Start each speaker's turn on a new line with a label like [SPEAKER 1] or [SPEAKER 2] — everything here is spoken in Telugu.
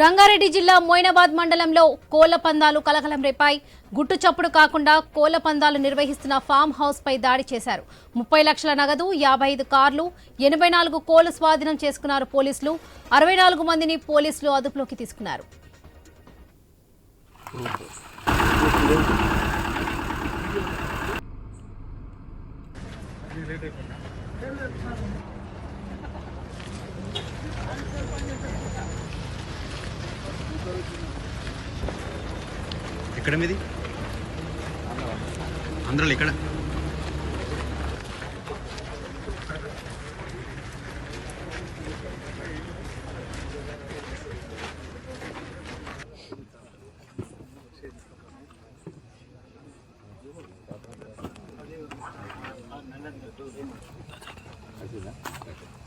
[SPEAKER 1] రంగారెడ్డి జిల్లా మోయినాబాద్ మండలంలో కోళ్ళ పందాలు కలకలం రేపాయి. గుట్టు చప్పుడు కాకుండా కోళ్ళ పందాలు నిర్వహిస్తున్న ఫామ్ హౌస్ పై దాడి చేశారు. ముప్పై లక్షల నగదు యాభై ఐదు కార్లు ఎనభై నాలుగు కోళ్ళు స్వాధీనం చేసుకున్నారు పోలీసులు. అరవై నాలుగు మందిని పోలీసులు అదుపులోకి తీసుకున్నారు.
[SPEAKER 2] ఎక్కడ మీది ఆంధ్రాలో ఎక్కడ Thank you.